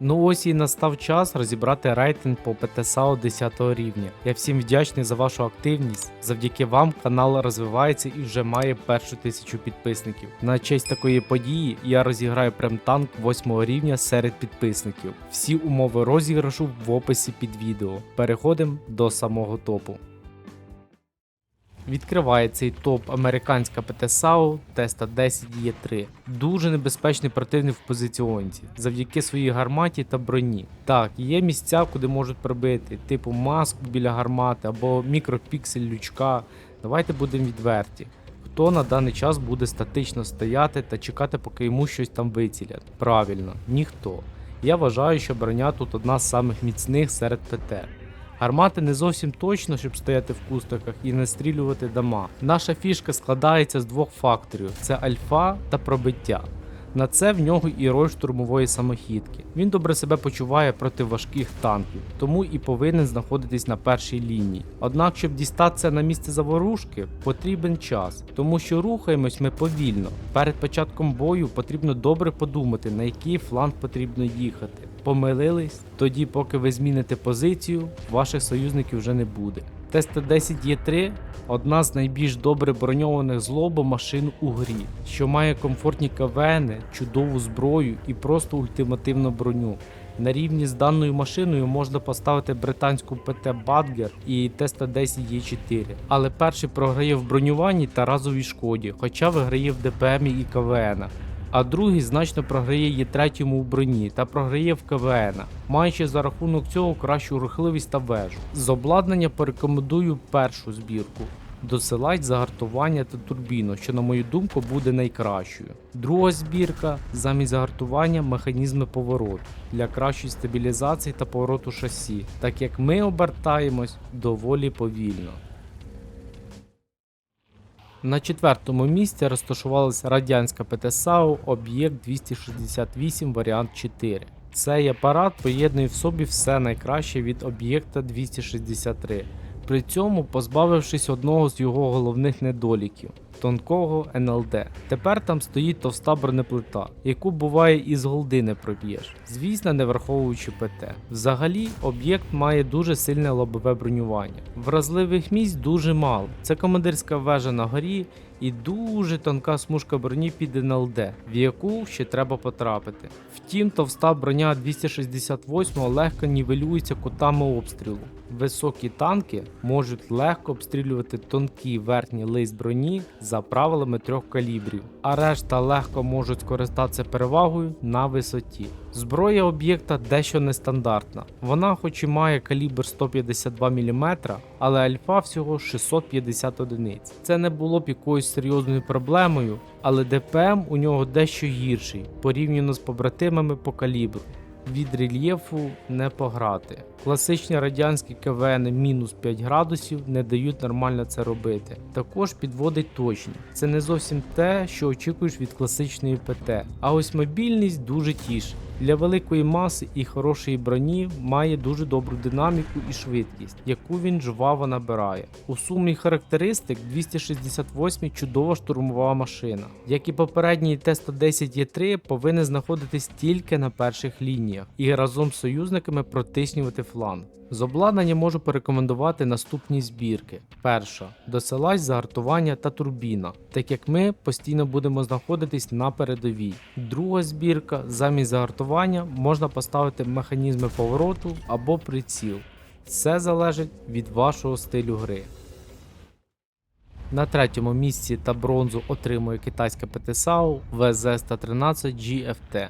Ну ось і настав час розібрати рейтинг по ПТСАО 10 рівня. Я всім вдячний за вашу активність. Завдяки вам канал розвивається і вже має першу тисячу підписників. На честь такої події я розіграю прем-танк 8 рівня серед підписників. Всі умови розіграшу в описі під відео. Переходимо до самого топу. Відкриває цей топ американська ПТСАУ Теста 10 є 3 Дуже небезпечний противник в позиціонці завдяки своїй гарматі та броні. Так, є місця, куди можуть пробити, типу маску біля гармати або мікропіксель лючка. Давайте будемо відверті. Хто на даний час буде статично стояти та чекати, поки йому щось там вицілять? Правильно, ніхто. Я вважаю, що броня тут одна з самих міцних серед ПТ. Гармати не зовсім точно, щоб стояти в кустиках і не стрілювати дома. Наша фішка складається з двох факторів: це альфа та пробиття. На це в нього і роль штурмової самохідки. Він добре себе почуває проти важких танків, тому і повинен знаходитись на першій лінії. Однак, щоб дістатися на місце заворушки, потрібен час, тому що рухаємось ми повільно. Перед початком бою потрібно добре подумати, на який фланг потрібно їхати. Помилились? Тоді, поки ви зміните позицію, ваших союзників вже не буде. Т-110 Є3 одна з найбільш добре броньованих злобо машин у грі, що має комфортні КВН, чудову зброю і просто ультимативну броню. На рівні з даною машиною можна поставити британську ПТ Badger і Т-110 Є4, але перший програє в бронюванні та разовій шкоді, хоча виграє в ДПМ і КВН. А другий значно програє є третьому у броні та програє в КВН, маючи за рахунок цього кращу рухливість та вежу. З обладнання порекомендую першу збірку. Досилать загартування та турбіну, що, на мою думку, буде найкращою. Друга збірка замість загартування механізми повороту для кращої стабілізації та повороту шасі, так як ми обертаємось доволі повільно. На четвертому місці розташувалася радянська ПТСАУ об'єкт 268 варіант 4. Цей апарат поєднує в собі все найкраще від об'єкта 263, при цьому позбавившись одного з його головних недоліків тонкого НЛД. Тепер там стоїть товста бронеплита, яку буває і з голди проб'єш, звісно, не враховуючи ПТ. Взагалі, об'єкт має дуже сильне лобове бронювання. Вразливих місць дуже мало. Це командирська вежа на горі і дуже тонка смужка броні під НЛД, в яку ще треба потрапити. Втім, товста броня 268 легко нівелюється кутами обстрілу. Високі танки можуть легко обстрілювати тонкий верхній лист броні за правилами трьох калібрів, а решта легко можуть скористатися перевагою на висоті. Зброя об'єкта дещо нестандартна. Вона, хоч і має калібр 152 мм, але альфа всього 650 одиниць. Це не було б якоюсь серйозною проблемою, але ДПМ у нього дещо гірший порівняно з побратимами по калібру. Від рельєфу не пограти. Класичні радянські КВН мінус 5 градусів не дають нормально це робити. Також підводить точність. Це не зовсім те, що очікуєш від класичної ПТ. А ось мобільність дуже тішить. Для великої маси і хорошої броні має дуже добру динаміку і швидкість, яку він жваво набирає. У сумі характеристик 268 чудова штурмова машина. Як і попередній Т-110 Є3 повинен знаходитись тільки на перших лініях і разом з союзниками протиснювати фланг. З обладнання можу порекомендувати наступні збірки. Перша досилач загартування та турбіна, так як ми постійно будемо знаходитись на передовій. Друга збірка замість загартування можна поставити механізми повороту або приціл. Все залежить від вашого стилю гри. На третьому місці та бронзу отримує китайська ПТСАУ ВЗ-113 GFT.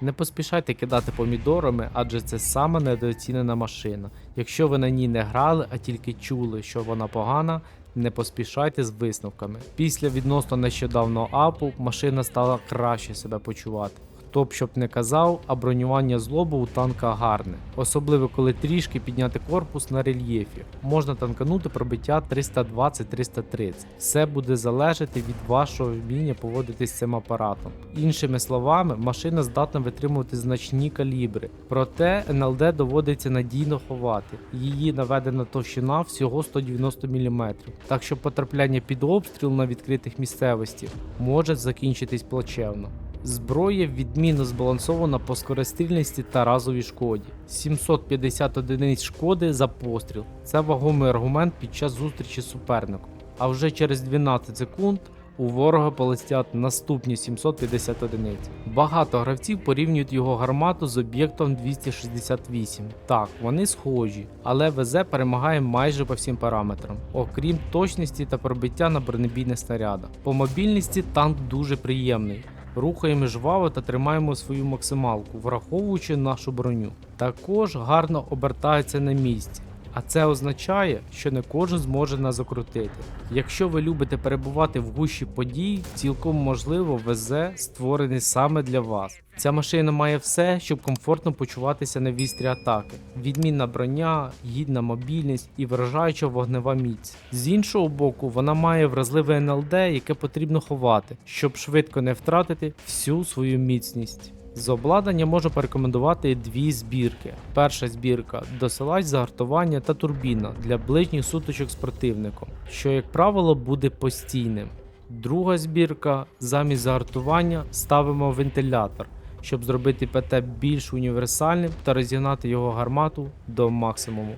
Не поспішайте кидати помідорами, адже це саме недооцінена машина. Якщо ви на ній не грали, а тільки чули, що вона погана, не поспішайте з висновками. Після відносно нещодавнього апу машина стала краще себе почувати. Хто б щоб не казав, а бронювання злобу у танка гарне, особливо коли трішки підняти корпус на рельєфі. Можна танканути пробиття 320-330. Все буде залежати від вашого вміння поводитись з цим апаратом. Іншими словами, машина здатна витримувати значні калібри, проте НЛД доводиться надійно ховати. Її наведена товщина всього 190 мм, так що потрапляння під обстріл на відкритих місцевості може закінчитись плачевно. Зброя відмінно збалансована по скорострільності та разовій шкоді. 750 одиниць шкоди за постріл. Це вагомий аргумент під час зустрічі з суперником. А вже через 12 секунд у ворога полетять наступні 750 одиниць. Багато гравців порівнюють його гармату з об'єктом 268. Так, вони схожі, але ВЗ перемагає майже по всім параметрам, окрім точності та пробиття на бронебійних снарядах. По мобільності танк дуже приємний. Рухаємо жваво та тримаємо свою максималку, враховуючи нашу броню. Також гарно обертається на місці. А це означає, що не кожен зможе нас закрутити. Якщо ви любите перебувати в гущі подій, цілком можливо ВЗ створений саме для вас. Ця машина має все, щоб комфортно почуватися на вістрі атаки: відмінна броня, гідна мобільність і вражаюча вогнева міць. З іншого боку, вона має вразливе НЛД, яке потрібно ховати, щоб швидко не втратити всю свою міцність. З обладнання можу порекомендувати дві збірки. Перша збірка досилач загартування та турбіна для ближніх сутичок з противником, що, як правило, буде постійним. Друга збірка замість загартування ставимо вентилятор, щоб зробити ПТ більш універсальним та розігнати його гармату до максимуму.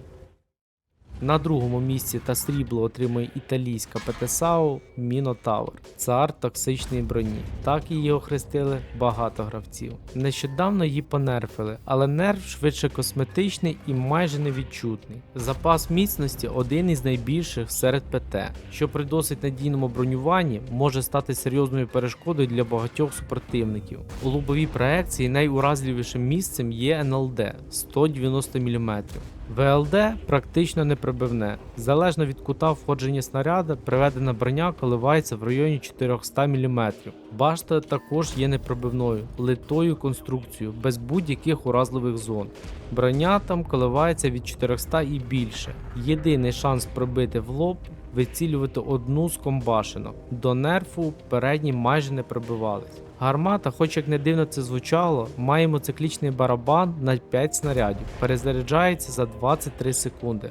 На другому місці та срібло отримує італійська ПТСАУ Мінотавр, цар токсичної броні. Так її охрестили багато гравців. Нещодавно її понерфили, але нерв швидше косметичний і майже невідчутний. Запас міцності один із найбільших серед ПТ, що при досить надійному бронюванні може стати серйозною перешкодою для багатьох супротивників. У лобовій проекції найуразливішим місцем є НЛД 190 мм. ВЛД практично неприбивне. Залежно від кута входження снаряда, приведена броня коливається в районі 400 мм. Башта також є непробивною, литою конструкцією, без будь-яких уразливих зон. Броня там коливається від 400 і більше. Єдиний шанс пробити в лоб вицілювати одну з комбашинок. До нерфу передні майже не пробивались. Гармата, хоч як не дивно це звучало, має мотоциклічний барабан на 5 снарядів, перезаряджається за 23 секунди.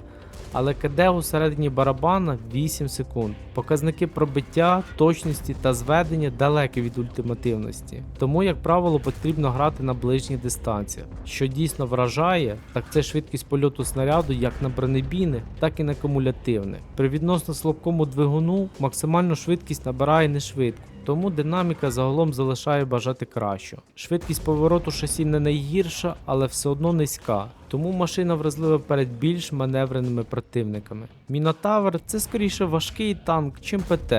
Але КД у середині барабана 8 секунд. Показники пробиття, точності та зведення далекі від ультимативності. Тому, як правило, потрібно грати на ближніх дистанціях. Що дійсно вражає, так це швидкість польоту снаряду як на бронебійне, так і на кумулятивне. При відносно слабкому двигуну максимальну швидкість набирає не швидко. Тому динаміка загалом залишає бажати кращого. Швидкість повороту шасі не найгірша, але все одно низька. Тому машина вразлива перед більш маневреними противниками. Мінотавр це скоріше важкий танк, чим ПТ,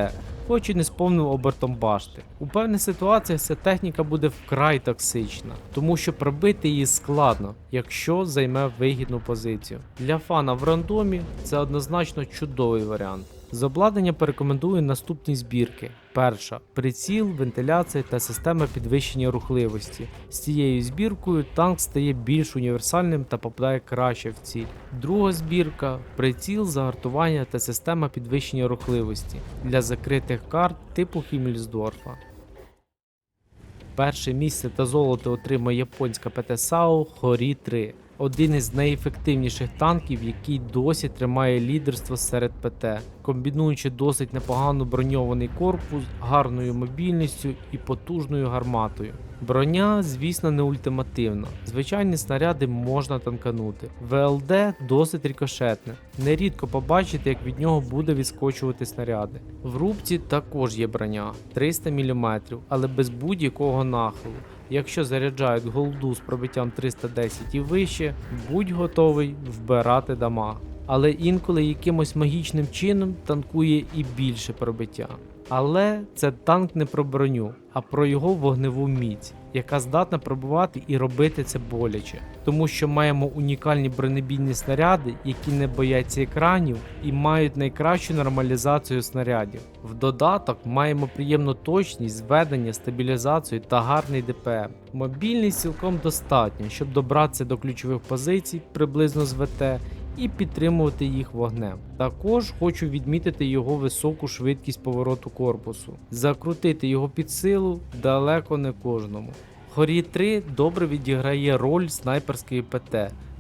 хоч і не сповнив обертом башти. У певних ситуаціях ця техніка буде вкрай токсична, тому що пробити її складно, якщо займе вигідну позицію. Для фана в рандомі це однозначно чудовий варіант. З обладнання порекомендую наступні збірки: перша приціл, вентиляція та система підвищення рухливості. З цією збіркою танк стає більш універсальним та попадає краще в ціль. Друга збірка приціл, загартування та система підвищення рухливості для закритих карт типу Хіммельсдорфа. Перше місце та золото отримає японська ПТ-САУ Хорі 3. Один із найефективніших танків, який досі тримає лідерство серед ПТ, комбінуючи досить непогано броньований корпус, гарною мобільністю і потужною гарматою. Броня, звісно, не ультимативна. Звичайні снаряди можна танканути. ВЛД досить рікошетне. Нерідко побачите, як від нього буде відскочувати снаряди. В рубці також є броня 300 мм, але без будь-якого нахилу. Якщо заряджають голду з пробиттям 310 і вище, будь готовий вбирати дамаг. Але інколи якимось магічним чином танкує і більше пробиття. Але це танк не про броню, а про його вогневу міць, яка здатна пробувати і робити це боляче. Тому що маємо унікальні бронебійні снаряди, які не бояться екранів і мають найкращу нормалізацію снарядів. В додаток маємо приємну точність, зведення, стабілізацію та гарний ДПМ. Мобільність цілком достатньо, щоб добратися до ключових позицій приблизно з ВТ і підтримувати їх вогнем. Також хочу відмітити його високу швидкість повороту корпусу. Закрутити його під силу далеко не кожному. Хорі 3 добре відіграє роль снайперської ПТ.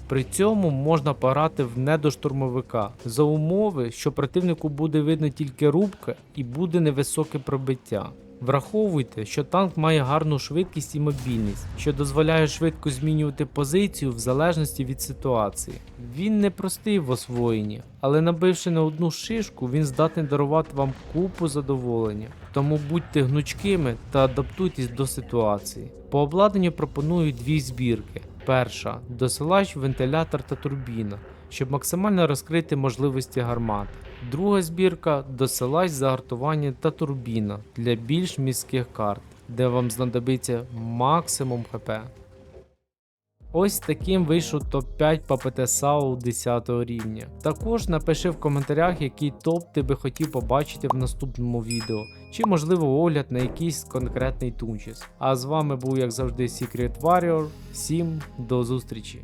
При цьому можна пограти в недоштурмовика за умови, що противнику буде видно тільки рубка і буде невисоке пробиття. Враховуйте, що танк має гарну швидкість і мобільність, що дозволяє швидко змінювати позицію в залежності від ситуації. Він не простий в освоєнні, але набивши на одну шишку, він здатний дарувати вам купу задоволення. Тому будьте гнучкими та адаптуйтесь до ситуації. По обладнанню пропоную дві збірки. Перша досилач, вентилятор та турбіна, щоб максимально розкрити можливості гармати. Друга збірка досилач загартування та турбіна для більш міських карт, де вам знадобиться максимум ХП. Ось таким вийшов топ-5 по ПТ САУ 10 рівня. Також напиши в коментарях, який топ ти би хотів побачити в наступному відео, чи можливо огляд на якийсь конкретний тунчіс. А з вами був як завжди Secret Warrior. Всім до зустрічі!